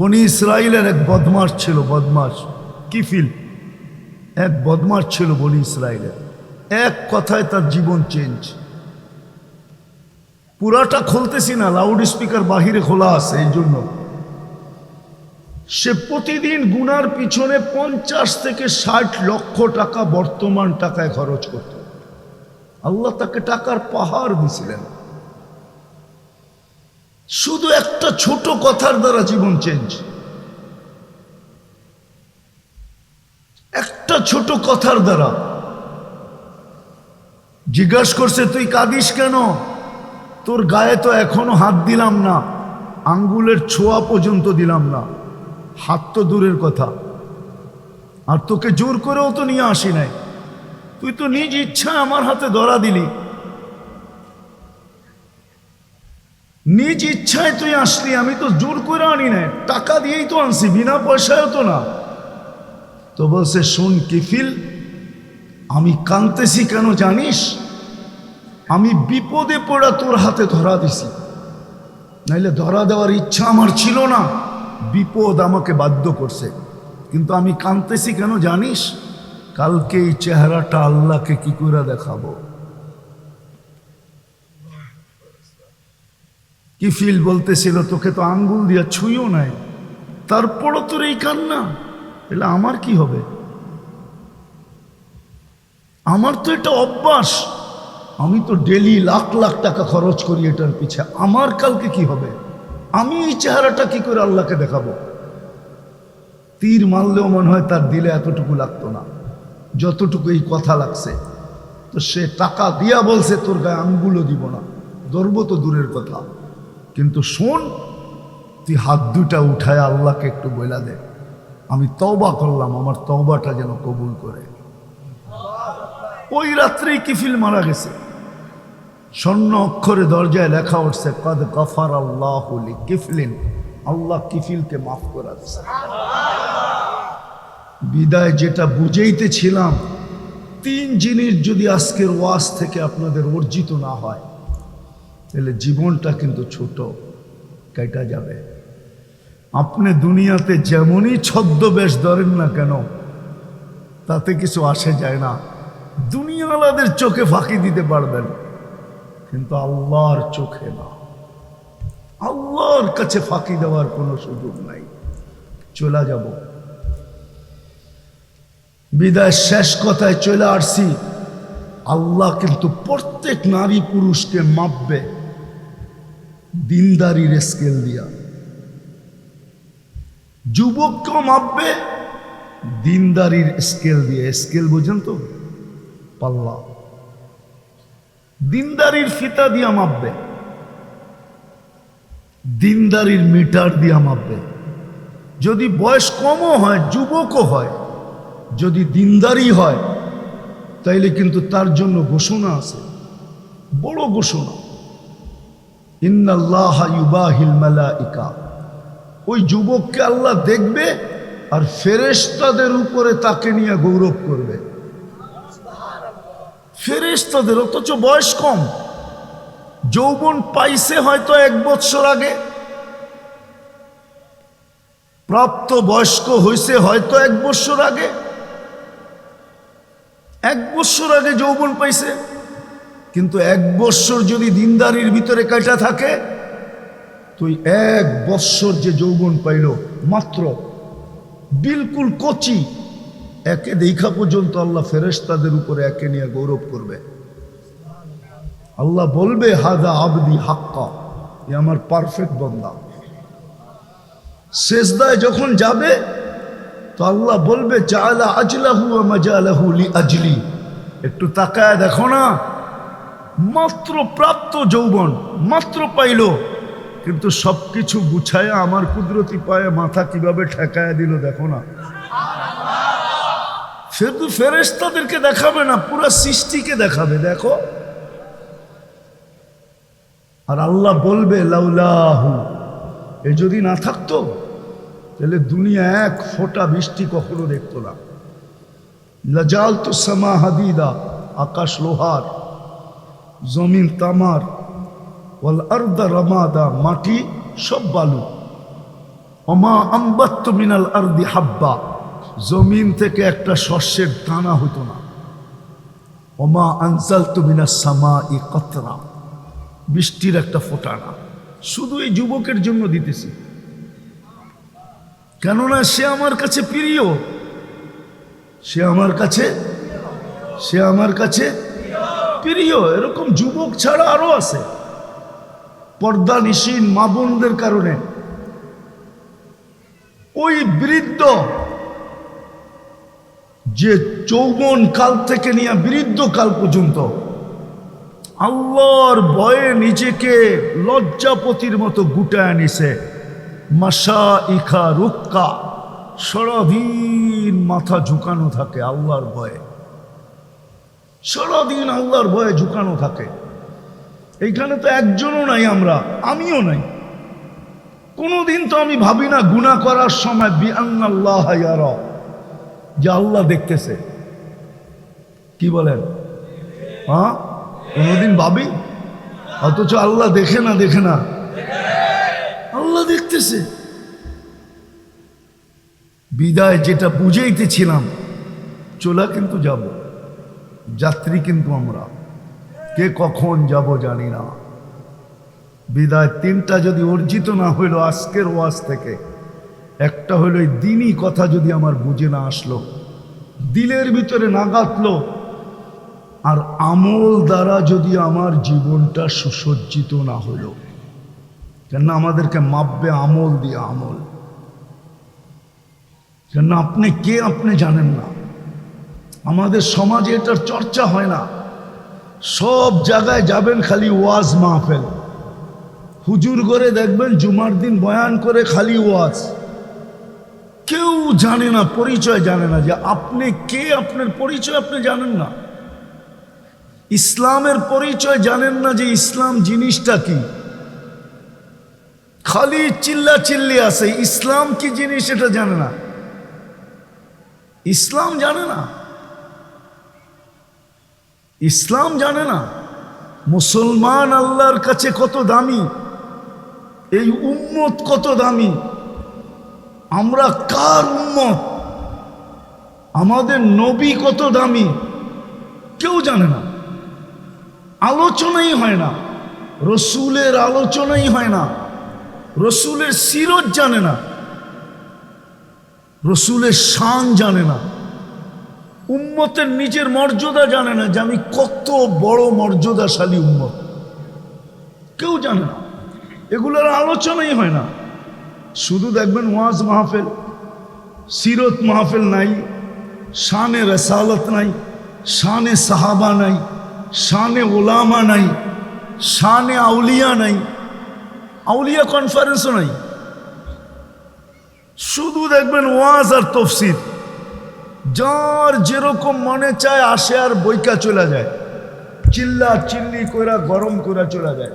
বনি ইসরায়েলের এক বদমাস ছিল বদমাস কি ফিল এক বদমাস ছিল বনি ইসরায়েলের এক কথায় তার জীবন চেঞ্জ পুরাটা খুলতেছি না লাউড স্পিকার বাহিরে খোলা আছে, এই জন্য। সে প্রতিদিন গুনার পিছনে পঞ্চাশ থেকে ষাট লক্ষ টাকা বর্তমান টাকায় খরচ করত। আল্লাহ তাকে টাকার পাহাড় দিছিলেন। শুধু একটা ছোট কথার দ্বারা জীবন চেঞ্জ একটা ছোট কথার দ্বারা। জিজ্ঞাসা করছে, তুই কাঁদিস কেন? তোর গায়ে তো এখনও হাত দিলাম না, আঙ্গুলের ছোঁয়া পর্যন্ত দিলাম না। হাত তো দূরের কথা। আর তোকে জোর করেও তো নিয়ে আসি নাই। তুই তো নিজ ইচ্ছা আমার হাতে ধরা দিলি। নিজ ইচ্ছায় তুই আসলি, আমি তো জোর করে আনি নাই। টাকা দিয়েই তো আনছি, বিনা পয়সায় তো না। তো বলছে, শোন কিফিল, আমি কানতেছি কেন জানিস? আমি বিপদে পড়া তোর হাতে ধরা দিছি। নাইলে ধরা দেওয়ার ইচ্ছা আমার ছিল না। বিপদ আমাকে বাধ্য করছে। কিন্তু আমি কানতেছি কেন জানিস? কালকে এই চেহারাটা আল্লাহকে কি করে দেখাবো? কি ফিল বলতেছিল, তোকে তো আঙ্গুল দিয়া ছুঁইও নাই। তারপরও তোর এই কান্না? এলে আমার কি হবে? আমার তো এটা অভ্যাস। আমি তো ডেলি লাখ লাখ টাকা খরচ করি এটার পিছে। আমার কালকে কি হবে? আমি এই চেহারাটা কি করে আল্লাহকে দেখাবো? তীর মারলেও মনে হয় তার দিলে এতটুকু লাগতো না, যতটুকু এই কথা লাগছে। তো সে টাকা দিয়া বলছে, তোর গায়ে আঙ্গুলও দিব না, ধরবো তো দূরের কথা। কিন্তু শোন, তুই হাত দুটা উঠায় আল্লাহকে একটু বইলা দে। আমি তওবা করলাম, আমার তওবাটা যেন কবুল করে। ওই রাত্রেই কিফিল মারা গেছে। স্বর্ণ অক্ষরে দরজায় লেখা উঠছে, কদ গফার আল্লাহ কিফলিন আল্লাহ কিফিলকে মাফ করা দিছে বিদায় যেটা বুঝেইতেছিলাম, তিন জিনিস যদি আজকের ওয়াজ থেকে আপনাদের অর্জিত না হয় তাহলে জীবনটা কিন্তু ছোট, কেটা যাবে? আপনি দুনিয়াতে যেমনই ছদ্মবেশ ধরেন না কেন, তাতে কিছু আসে যায় না। দুনিয়ালাদের চোখে ফাঁকি দিতে পারবেন, কিন্তু আল্লাহর চোখে না। আল্লাহর কাছে ফাঁকি দেওয়ার কোনো সুযোগ নাই। চলে যাব। বিদায় শেষ কথায় চলে আসছি। আল্লাহ কিন্তু প্রত্যেক নারী পুরুষকে মাপবে। দিনদারির স্কেল দিয়া। যুবককেও মাপবে? দিনদারির স্কেল দিয়ে। স্কেল বুঝেন তো? পাল্লা। দিনদারির ফিতা দিয়া মাপবে। দিনদারির মিটার দিয়া মাপবে। যদি বয়স কমও হয়, যুবকও হয়, যদি দিনদারি হয়, তাইলে কিন্তু তার জন্য ঘোষণা আছে। বড় ঘোষণা। ওই যুবককে আল্লাহ দেখবে আর ফেরেশতাদের উপরে তাকে নিয়ে গৌরব করবে। ফেরেশতাদের, অথচ বয়স কম। যৌবন পাইছে হয়তো এক বৎসর আগে। প্রাপ্ত বয়স্ক হয়েছে হয়তো এক বৎসর আগে। এক বৎসর আগে যৌবন পাইছে। কিন্তু এক বৎসর যদি দিনদারির ভিতরে কাটা থাকে, তুই এক বৎসর যে যৌবন পাইল, মাত্র বিলকুল কচি, একে দেখা পর্যন্ত আল্লাহ ফেরেশতাদের উপরে একে নিয়ে গৌরব করবে। আল্লাহ বলবে, হাদা আবদি হাক্কা, এ আমার পারফেক্ট বন্দা। শেষদায় যখন যাবে, তো আল্লাহ বলবে চালা আজলাহু মাজালাহু লি আজলি। একটু তাকায় দেখো না মাত্র প্রাপ্ত যৌবন, মাত্র পাইল। কিন্তু সবকিছু গুছায় আমার কুদরতি পায়ে মাথা কীভাবে ঠেকায় দিল দেখো না। সে শুধু ফেরেস্তাদেরকে দেখাবে না, পুরো সৃষ্টিকে দেখাবে, দেখো। আর আল্লাহ বলবে, লাউলাহু, এ যদি না থাকতো, তাহলে দুনিয়া এক ফোঁটা বৃষ্টি কখনো দেখতো না। লাজাল তো সামা হাদিদা, আকাশ লোহার। জমিন তামার, ওয়াল আর্দা রামাদা, মাটি সব বালু। অমা আম্বাত্ত মিনাল আরদি হাব্বা, জমিন থেকে একটা শস্যের দানা হতো না। ওমা আনসাল তুমিনা সামা ই কতরা, বৃষ্টির একটা ফোটানা। শুধু এই যুবকের জন্য দিতেছি। কেননা সে আমার কাছে প্রিয়। সে আমার কাছে, সে আমার কাছে প্রিয়, এরকম যুবক ছাড়া আরও আছে। পর্দা নিশীন মা বোনদের কারণে। ওই বৃদ্ধ যে চৌবন কাল থেকে নিয়ে বৃদ্ধ কাল পর্যন্ত, আল্লাহর ভয়ে নিজেকে লজ্জাপতির মতো গুটায় নিছে। মাসা ইখা রুক্কা, সারাদিন মাথা ঝুঁকানো থাকে আল্লাহর ভয়ে। সারাদিন আল্লাহর ভয়ে ঝুঁকানো থাকে। এইখানে তো একজনও নাই আমরা, আমিও নাই। কোনোদিন তো আমি ভাবি না গুণা করার সময় বিআল্লাহ যে আল্লাহ দেখতেছে। কি বলেন? হ্যাঁ? কোনোদিন ভাবি? অথচ আল্লাহ দেখে না দেখে না। আল্লাহ দেখতেছে। বিদায় যেটা বুঝাইতেছিলাম, চলা কিন্তু যাব। যাত্রী কিন্তু আমরা। কে কখন যাব জানি না। বিদায় তিনটা যদি অর্জিত না হইল আজকের ওয়াজ থেকে, একটা হলো এই দিনই কথা যদি আমার বুঝে না আসলো, দিলের ভিতরে না আর আমল দ্বারা যদি আমার জীবনটা সুসজ্জিত না হলো কেন আমাদেরকে মাপবে আমল দিয়ে আমল। কেন আপনি কে আপনি জানেন না। আমাদের সমাজে এটার চর্চা হয় না। সব জায়গায় যাবেন খালি ওয়াজ মাহফেল। হুজুর করে দেখবেন জুমার দিন বয়ান করে খালি ওয়াজ। কেউ জানে না, পরিচয় জানে না যে আপনি কে, আপনার পরিচয় আপনি জানেন না। ইসলামের পরিচয় জানেন না যে ইসলাম জিনিসটা কি। খালি চিল্লা চিল্লি আছে, ইসলাম কি জিনিস এটা জানে না। ইসলাম জানে না। ইসলাম জানে না, মুসলমান আল্লাহর কাছে কত দামি, এই উম্মত কত দামি, আমরা কার উম্মত, আমাদের নবী কত দামি, কেউ জানে না, আলোচনাই হয় না, রসুলের আলোচনাই হয় না, রসুলের সিরত জানে না, রসুলের শান জানে না। উম্মতের নিজের মর্যাদা জানে না যে আমি কত বড় মর্যাদাশালী উম্মত। কেউ জানে না। এগুলোর আলোচনাই হয় না। শুধু দেখবেন ওয়াজ মাহফেল, সিরত মাহফিল নাই, শানে রসালত নাই, শানে সাহাবা নাই, শানে ওলামা নাই, শানে আউলিয়া নাই, আউলিয়া কনফারেন্সও নাই। শুধু দেখবেন ওয়াজ আর তফসির। যার যেরকম মনে চায় আসে আর বইকা চলে যায়। চিল্লা চিল্লি কইরা গরম কইরা চলে যায়।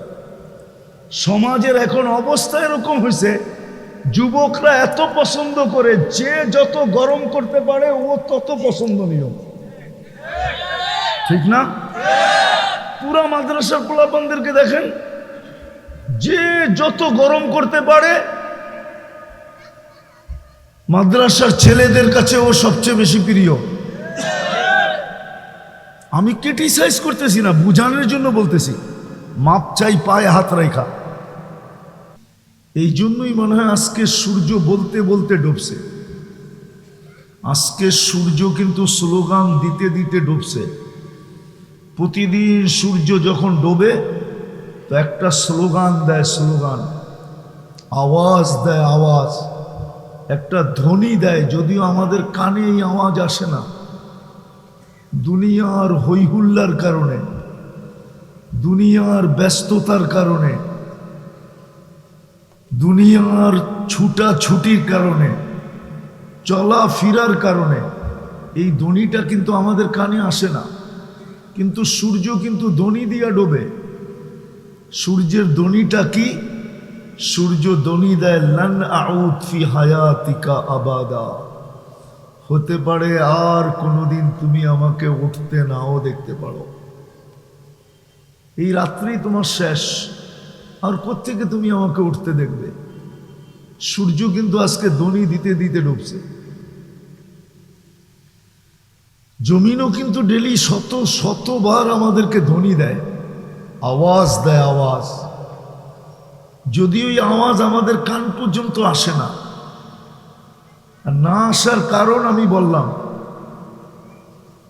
সমাজের এখন অবস্থা এরকম হয়েছে যুবকরা এত পছন্দ করে যে যত গরম করতে পারে ও তত পছন্দনীয়। ঠিক না? পুরা মাদ্রাসার পোলাপানদেরকে দেখেন, যে যত গরম করতে পারে মাদ্রাসার ছেলেদের কাছে ও সবচেয়ে বেশি প্রিয়। আমি ক্রিটিসাইজ করতেছি না, বুঝানোর জন্য বলতেছি। মাপ চাই, পায়ে হাত রেখা এই জন্যই মনে হয় আজকে সূর্য বলতে বলতে ডুবছে। আজকে সূর্য কিন্তু স্লোগান দিতে দিতে ডুবছে। প্রতিদিন সূর্য যখন ডোবে, তো একটা স্লোগান দেয়, স্লোগান। আওয়াজ দেয়, আওয়াজ। একটা ধ্বনি দেয়, যদিও আমাদের কানে এই আওয়াজ আসে না। দুনিয়ার হৈহুল্লার কারণে, দুনিয়ার ব্যস্ততার কারণে, দুনিয়ার ছুটাছুটির কারণে, চলাফেরার কারণে এই ধ্বনিটা কিন্তু আমাদের কানে আসে না। কিন্তু সূর্য কিন্তু ধ্বনি দিয়া ডোবে। সূর্যের ধ্বনিটা কি? সূর্য ধ্বনি দেয় লান আউদ ফি হায়াতিকা আবাদা। হতে পারে আর কোনোদিন তুমি আমাকে উঠতে নাও দেখতে পারো। এই রাত্রি তোমার শেষ। আর কোত্থেকে তুমি আমাকে উঠতে দেখবে? সূর্য কিন্তু আজকে দনি দিতে দিতে ডুবছে। জমিনও কিন্তু ডেলি শত, শতবার আমাদেরকে ধ্বনি দেয়। আওয়াজ দেয় আওয়াজ। যদি ওই আওয়াজ আমাদের কান পর্যন্ত আসে না। না আসার কারণ আমি বললাম,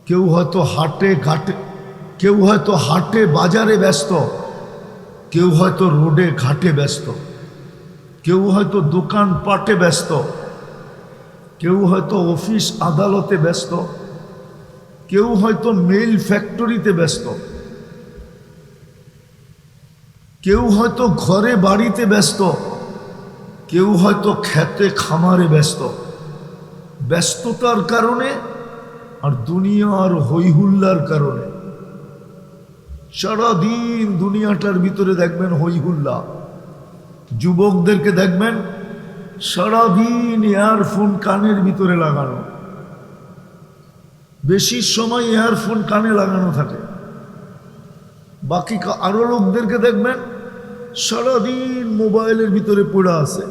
কেউ হয়তো হাটে ঘাটে, কেউ হয়তো হাটে বাজারে ব্যস্ত, কেউ হয়তো রোডে ঘাটে ব্যস্ত, কেউ হয়তো দোকান পাটে ব্যস্ত, কেউ হয়তো অফিস আদালতে ব্যস্ত, কেউ হয়তো মেল ফ্যাক্টরিতে ব্যস্ত। কেউ হয়তো ঘরে বাড়িতে ব্যস্ত, কেউ হয়তো খেতে খামারে ব্যস্ত। ব্যস্ততার কারণে আর দুনিয়ার হইহুল্লার কারণে। সারাদিন দুনিয়াটার ভিতরে দেখবেন হইহুল্লা যুবকদেরকে দেখবেন সারাদিন এয়ারফোন কানের ভিতরে লাগানো। বেশি সময় এয়ারফোন কানে লাগানো থাকে। বাকি আরও লোকদেরকে দেখবেন সারাদিন মোবাইলের ভিতরে পড়ে আছে।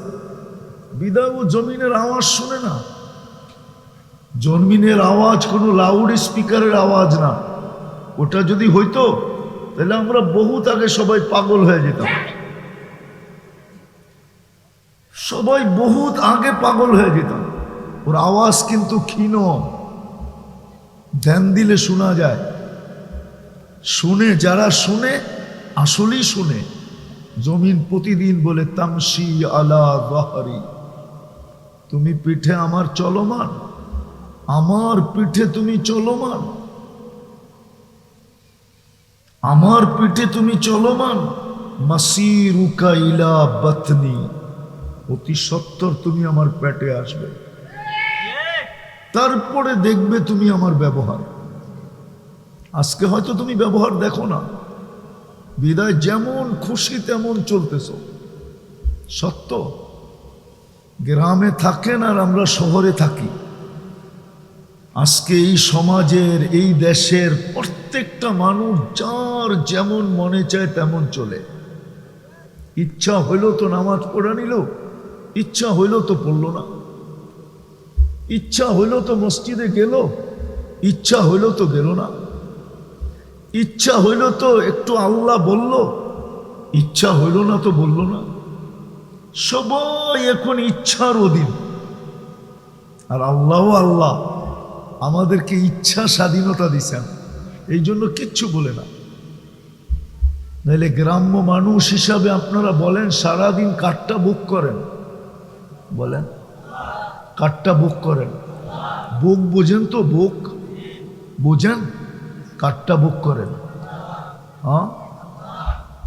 বিদায় ও জমিনের আওয়াজ শুনে না? জন্মিনের আওয়াজ কোনো লাউড স্পিকারের আওয়াজ না। ওটা যদি হইতো, তাহলে আমরা বহুত আগে সবাই পাগল হয়ে যেতাম। সবাই বহুত আগে পাগল হয়ে যেতাম। ওর আওয়াজ কিন্তু ক্ষীণ। ধ্যান দিলে শোনা যায়। শুনে, যারা শুনে, আসলেই শুনে। জমিন প্রতিদিন বলে তামসি আলা বাহারি, তুমি পিঠে আমার চলমান, আমার পিঠে তুমি চলমান, আমার পিঠে তুমি চলমান ইলা বাতনি, অতি সত্তর তুমি আমার পেটে আসবে, তারপরে দেখবে তুমি আমার ব্যবহার। আজকে হয়তো তুমি ব্যবহার দেখো না। বিদায় যেমন খুশি তেমন চলতেছ। সত্য? গ্রামে থাকেন আর আমরা শহরে থাকি। আজকে এই সমাজের, এই দেশের প্রত্যেকটা মানুষ যার যেমন মনে চায় তেমন চলে। ইচ্ছা হইল তো নামাজ পড়া নিল, ইচ্ছা হইল তো পড়ল না। ইচ্ছা হইল তো মসজিদে গেল, ইচ্ছা হইল তো গেল না। ইচ্ছা হইল তো একটু আল্লাহ বলল, ইচ্ছা হইল না তো বলল না। সবাই এখন ইচ্ছার অধীন। আর আল্লাহ আল্লাহ, আমাদেরকে ইচ্ছা স্বাধীনতা দিছেন। এই জন্য কিচ্ছু বলে না। নাহলে গ্রাম্য মানুষ হিসাবে আপনারা বলেন, সারাদিন কাঠটা বুক করেন। বলেন, কাঠটা বুক করেন। বুক বোঝেন তো, বুক বোঝেন? কাঠটা বুক করেন। হ্যাঁ?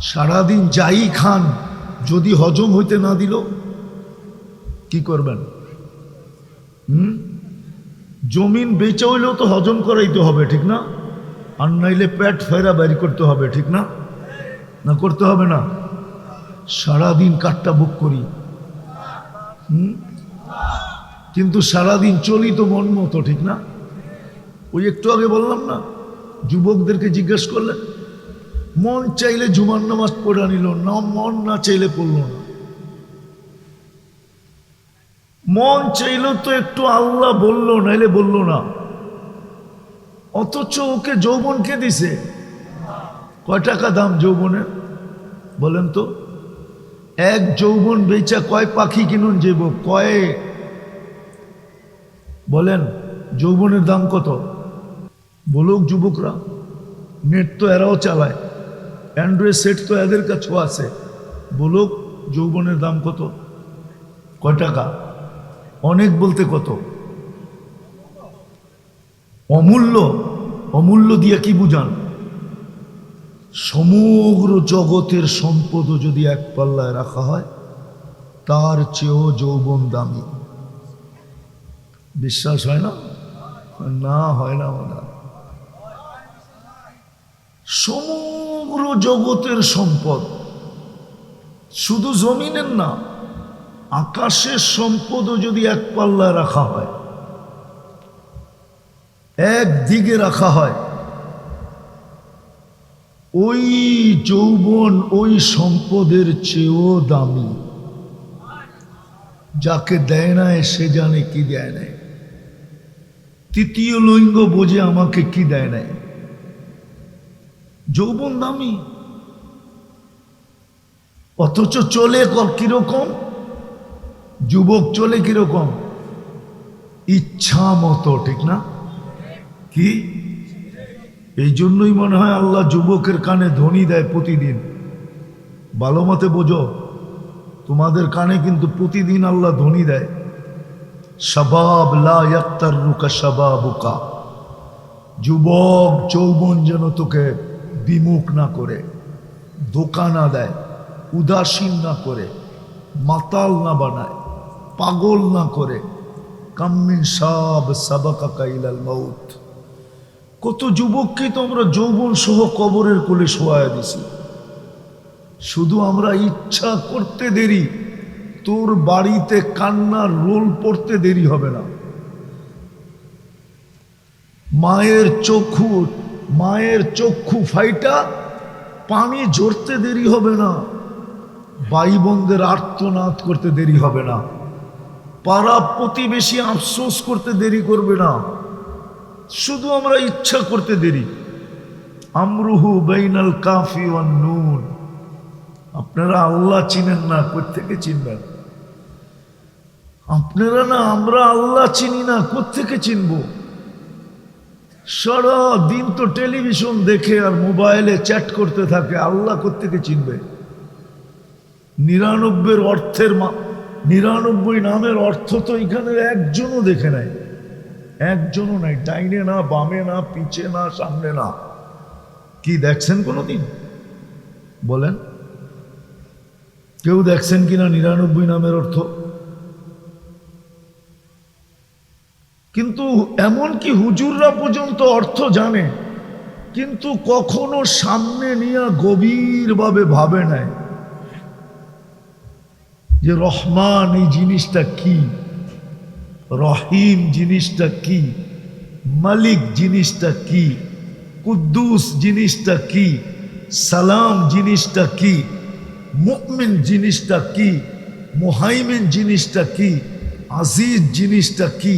সারাদিন যাই খান, যদি হজম হইতে না দিল, কি করবেন? হুম? জমিন বেচে হইলেও তো হজম করাইতে হবে, ঠিক না? আর নাইলে পেট ফেরা বের করতে হবে, ঠিক না? না করতে হবে না? সারাদিন কাঠটা বুক করি। হুম? কিন্তু সারাদিন চলি তো মন মতো, ঠিক না? ওই একটু আগে বললাম না? যুবকদেরকে জিজ্ঞেস করলেন মন চাইলে জুমার নামাজ পড়া নিল না, মন না চাইলে পড়ল না। মন চাইলো তো একটু আল্লাহ বলল, নাইলে বলল না। অথচ ওকে যৌবন কে দিছে? কয় টাকা দাম যৌবনের? বলেন তো, এক যৌবন বেচা কয় পাখি কিনুন যাব কয়? বলেন, যৌবনের দাম কত? বলুক যুবকরা, নেট তো এরাও চালায়, অ্যান্ড্রয়েড সেট তো এদের কাছেও আছে, বলুক যৌবনের দাম কত? কয় টাকা? অনেক বলতে কত? অমূল্য? অমূল্য দিয়ে কি বুঝান? সমগ্র জগতের সম্পদও যদি এক পাল্লায় রাখা হয়, তার চেয়েও যৌবন দামি। বিশ্বাস হয় না? না, হয় না, হয়। সমগ্র জগতের সম্পদ। শুধু জমিনের না, আকাশের সম্পদও যদি এক পাল্লায় রাখা হয়, এক দিকে রাখা হয়, ওই যৌবন, ওই সম্পদের চেয়েও দামি। যাকে দেয় না, সে জানে কি দেয় নাই। তৃতীয় লিঙ্গ বোঝে আমাকে কি দেয় নাই। যৌবন দামি। অথচ চলে কীরকম? যুবক চলে কীরকম? ইচ্ছা মতো, ঠিক না? কি? এই জন্যই মনে হয় আল্লাহ যুবকের কানে ধ্বনি দেয় প্রতিদিন। ভালো মতে বোঝো, তোমাদের কানে কিন্তু প্রতিদিন আল্লাহ ধ্বনি দেয়। সবাব লা ইয়াক্তার রুকা সবাবুকা যুবক যৌবন যেন তোকে বিমুখ না করে ধোকা না দেয়, উদাসীন না করে, মাতাল না বানায়, পাগল না করে, কাম্মিন সাব সাবাকা কাইলাল মাউত। কত যুবককে তো আমরা যৌবন সহ কবরের কোলে শোয়া দিছি। শুধু আমরা ইচ্ছা করতে দেরি, তোর বাড়িতে কান্নার রোল পড়তে দেরি হবে না। মায়ের চক্ষু মায়ের চক্ষু ফাইটা, পানি ঝরতে দেরি হবে না। ভাই বোনদের আর্তনাদ করতে দেরি হবে না। পাড়া প্রতিবেশী আফসোস করতে দেরি করবে না। শুধু আমরা ইচ্ছা করতে দেরি। আমরুহু বাইনাল কাফি নুন। আপনারা আল্লাহ চিনেন না কোথেকে চিনবেন? আপনারা না, আমরা আল্লাহ চিনি না কোথেকে চিনব? সারা দিন তো টেলিভিশন দেখে আর মোবাইলে চ্যাট করতে থাকে, আল্লাহ কোথেকে চিনবে? নিরানব্বইয়ের অর্থের মা- নিরানব্বই নামের অর্থ তো এখানে একজনও দেখে নাই। একজনও নাই, ডাইনে না, বামে না, পিছে না, সামনে না। কি দেখছেন কোনোদিন? বলেন। কেউ দেখছেন কিনা নিরানব্বই নামের অর্থ? কিন্তু এমন কি হুজুররা পর্যন্ত অর্থ জানে, কিন্তু কখনো সামনে নিয়ে গভীরভাবে ভাবে নেয় যে রহমান এই জিনিসটা কি, রহিম জিনিসটা কি, মালিক জিনিসটা কি, কুদ্দুস জিনিসটা কি, সালাম জিনিসটা কি মুকমিন জিনিসটা কি, মুহাইমিন জিনিসটা কি, আজিজ জিনিসটা কি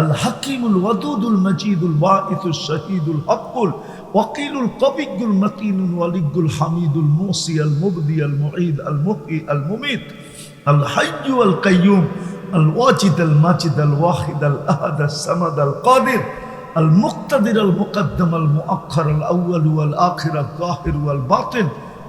আল হাকিমুল ওয়াদুদুল মজিদুল ওয়াইতুল শহীদুল হকুল ওয়াকিলুল কবিগুল মতিনুল ওয়ালিগুল হামিদুল মুসি আল মুবদি আল মুঈদ আল মুকি আল মুমিত, আল হাইয়ু আল কাইয়ুম আল ওয়াজিদ আল মাজিদ আল ওয়াহিদ আল আহাদ আল সামাদ আল কাদির, আল মুক্তাদির আল মুকদ্দম আল মুআক্ষর আল আউয়াল ওয়াল আখির আল জাহির ওয়াল বাতিন,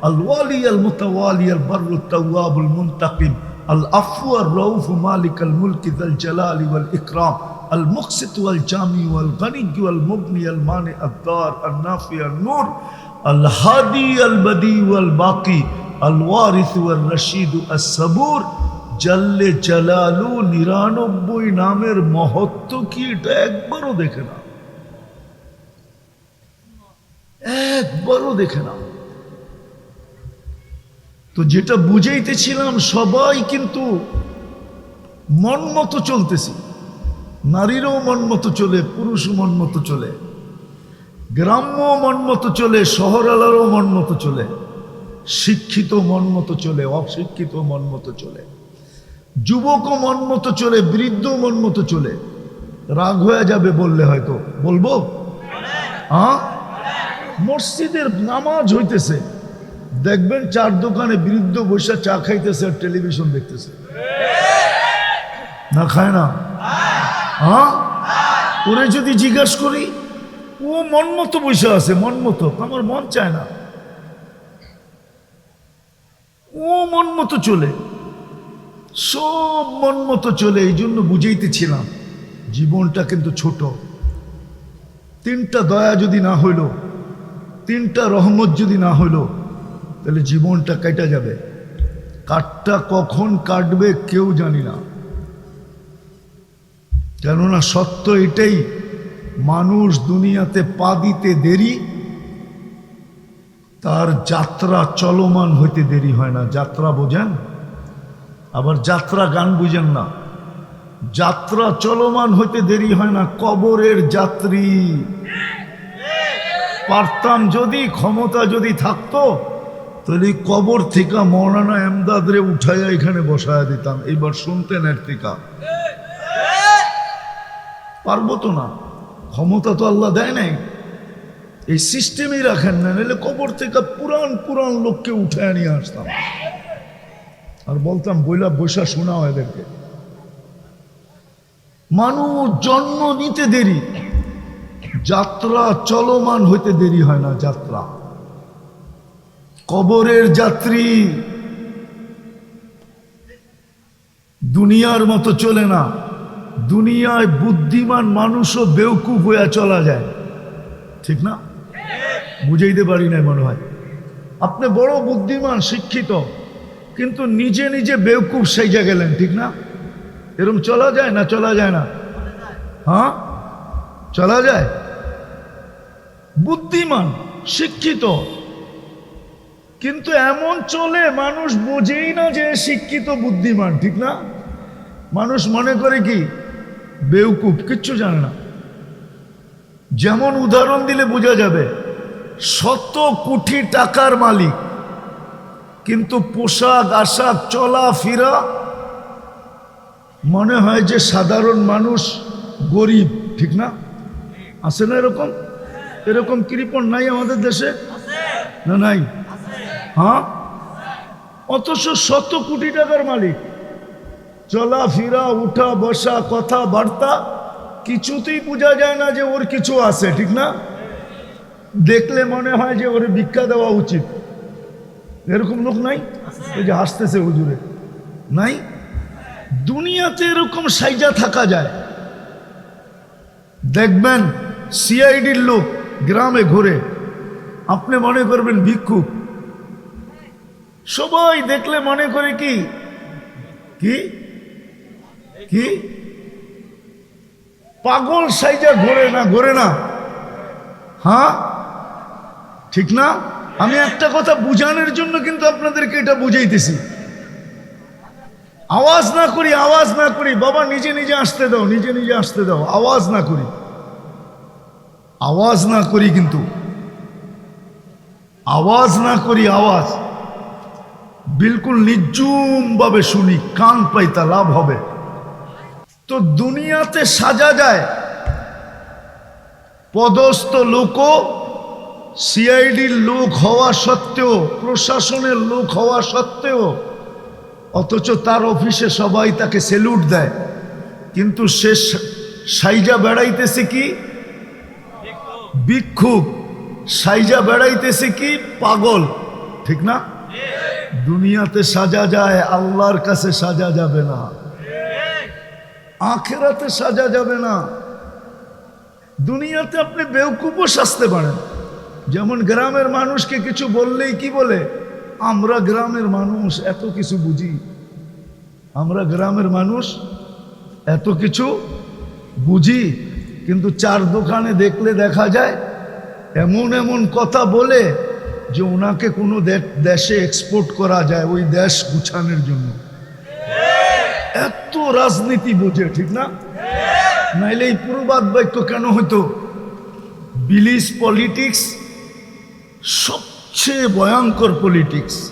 আল ওয়ালি আল মুতাওয়ালি আল বাররু তাওয়াবুল মুনতাকিম, আল আফু রউফ মালিক আল মুলক আল জালালি ওয়াল ইকরাম। المقسط والجامي والغني والمبني المانع الدار النافع النور الهادي البدي والباقي الوارث والرشيد الصبور জাল্লে জালালু নিরানব্বই নামের মহত্ব কি এটা একবারও দেখে না একবারও দেখে না তো যেটা বুঝাইতেছিলাম সবাই কিন্তু মন মতো চলতেছি নারীরও মন মতো চলে, পুরুষও মন মতো চলে গ্রাম্য মন মতো চলে শহরালারও মন মতো চলে শিক্ষিত মন মতো চলে অশিক্ষিত মন মতো চলে, যুবকও মন মতো চলে বৃদ্ধ মন মতো চলে, রাগ হয়ে যাবে বললে হয়তো, বলব? হ্যাঁ মসজিদের নামাজ হইতেছে, দেখবেন চার দোকানে বৃদ্ধ বসে চা খাইতেছে আর টেলিভিশন দেখতেছে। না খায় না? হ্যাঁ? ওরে যদি জিজ্ঞাসা করি, ও মন মতো বসে আছে, মন মতো, আমার মন চায় না। ও মন মতো চলে, সব মন মতো চলে, এই জন্য বুঝাইতেছিলাম, জীবনটা কিন্তু ছোট। তিনটা দয়া যদি না হইল, তিনটা রহমত যদি না হইল, তাহলে জীবনটা কেটে যাবে। কাঠটা কখন কাটবে কেউ জানি না। কেননা সত্য এটাই, মানুষ দুনিয়াতে পা দিতে দেরি, তার যাত্রা চলমান হইতে দেরি হয় না। যাত্রা বোঝেন? আবার যাত্রা গান বুঝেন না। যাত্রা চলমান হইতে দেরি হয় না, কবরের যাত্রী। পারতাম যদি, ক্ষমতা যদি থাকতো, তাহলে কবর থেকে মৌলানা এমদাদরে উঠাইয়া এখানে বসায়া দিতাম। এইবার শুনতেন এর থেকে। পারব তো না। ক্ষমতা তো আল্লাহ দেয় নাই। এই সিস্টেমই রাখেন না, নাহলে কবর থেকে পুরান পুরান লোককে উঠে নিয়ে আসতাম। আর বলতাম, বইলা বৈশা শোনাও এদেরকে। মানুষ জন্ম নিতে দেরি, যাত্রা চলমান হইতে দেরি হয় না যাত্রা। কবরের যাত্রী দুনিয়ার মতো চলে না। দুনিয়ায় বুদ্ধিমান মানুষও বেউকুফ হয়ে চলা যায়। ঠিক না? বুঝাইতে পারি না মনে হয়। আপনি বড় বুদ্ধিমান, শিক্ষিত, কিন্তু নিজে নিজে বেউকুফ সেজে গেলেন, ঠিক না? এরকম চলা যায় না, চলা যায় না? হ্যাঁ? চলা যায়? বুদ্ধিমান, শিক্ষিত, কিন্তু এমন চলে মানুষ বোঝেই না যে শিক্ষিত, বুদ্ধিমান, ঠিক না? মানুষ মনে করে কি বেউকুফ কিচ্ছু জানে না। যেমন উদাহরণ দিলে বোঝা যাবে শত কোটি টাকার মালিক কিন্তু পোশাক আশাক চলা ফিরা মনে হয় যে সাধারণ মানুষ গরিব ঠিক না? আছে না এরকম? এরকম কৃপণ নাই আমাদের দেশে? না নাই? হ্যাঁ? অথচ শত কোটি টাকার মালিক। চলা ফিরা উঠা বসা কথা বার্তা কিছুতেই বোঝা যায় না যে ওর কিছু আছে ঠিক না? দেখলে মনে হয় যে ওর ভিক্ষা দেওয়া উচিত। এরকম লোক নাই? ওই যে হাসতেছে হুজুরে। নাই? দুনিয়াতে এরকম সাইজা থাকা যায়। দেখবেন সিআইডির লোক গ্রামে ঘুরে আপনি মনে করবেন ভিক্ষুক সবাই দেখলে মনে করে কি? কি? কি? পাগল সাইজা ঘোরে না ঘোরে না। হ্যাঁ? ঠিক না? আমি একটা কথা বুঝানোর জন্য কিন্তু আপনাদেরকে এটা বুঝাইতেছি। আওয়াজ না করি, আওয়াজ না করি। বাবা, নিজে নিজে আসতে দাও, নিজে নিজে আসতে দাও। আওয়াজ না করি। আওয়াজ না করি কিন্তু। আওয়াজ না করি, আওয়াজ। বিলকুল নির্জুম ভাবে শুনি, কান পাইতা লাভ হবে। তো দুনিয়াতে সাজা যায়। পদস্থ লোক সিআইডির লোক হওয়া সত্ত্বেও, প্রশাসনের লোক হওয়া সত্ত্বেও, অথচ তার অফিসে সবাই তাকে সেলুট দেয়। কিন্তু সে, সাইজা বেড়াইতেছে কি? ভিক্ষুক। সাইজা বেড়াইতেছে কি? পাগল। ঠিক না? দুনিয়াতে সাজা যায়, আল্লাহর কাছে সাজা যাবে না। আখেরাতে সাজা যাবে না। দুনিয়াতে আপনি বেউকুপও সাজতে পারেন। যেমন গ্রামের মানুষকে কিছু বললেই কি বলে? আমরা গ্রামের মানুষ, এত কিছু বুঝি। আমরা গ্রামের মানুষ, এত কিছু বুঝি। কিন্তু চার দোকানে দেখলে দেখা যায়, এমন এমন কথা বলে যে ওনাকে কোনো দেশে এক্সপোর্ট করা যায়, ওই দেশ গুছানোর জন্য। এত রাজনীতি বোঝে, ঠিক না? নাইলে এই পুরোবাদ বাক্য কেন হতো বিলিস পলিটিক্স সবচেয়ে ভয়ঙ্কর পলিটিক্স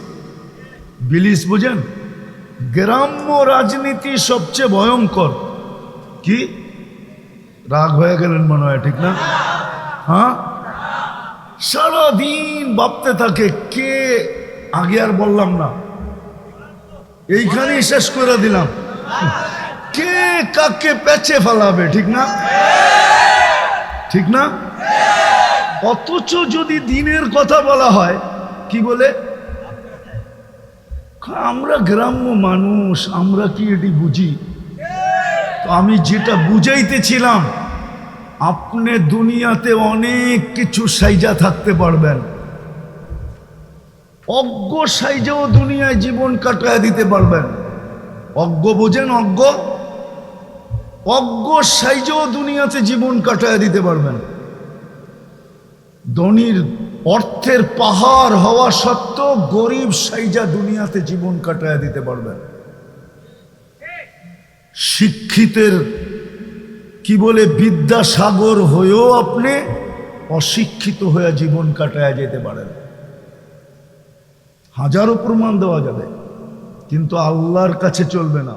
বিলিস বুঝেন? গ্রাম্য রাজনীতি সবচেয়ে ভয়ঙ্কর। কি? রাগ হয়ে গেলেন মনে হয়, ঠিক না? হ্যাঁ? সারাদিন ভাবতে থাকে, কে? আগে আর বললাম না। এইখানেই শেষ করে দিলাম। কে কাকে পেছে ফেলাবে, ঠিক না? ঠিক না? অথচ যদি দিনের কথা বলা হয়, কি বলে? আমরা গ্রাম্য মানুষ, আমরা কি এটি বুঝি? তো আমি যেটা বুঝাইতেছিলাম, আপনি দুনিয়াতে অনেক কিছু সাইজা থাকতে পারবেন। অজ্ঞ সাইজেও দুনিয়ায় জীবন কাটায় দিতে পারবেন। অজ্ঞ বোঝেন, অজ্ঞ? অজ্ঞ সাইজেও দুনিয়াতে জীবন কাটায় দিতে পারবেন। ধনির অর্থের পাহাড় হওয়া সত্ত্বেও গরিব সাইজা দুনিয়াতে জীবন কাটায় দিতে পারবেন। শিক্ষিতের, কি বলে, বিদ্যাসাগর হয়েও আপনি অশিক্ষিত হয়ে জীবন কাটায় যেতে পারেন। হাজারো প্রমাণ দেওয়া যাবে। কিন্তু আল্লাহর কাছে চলবে না।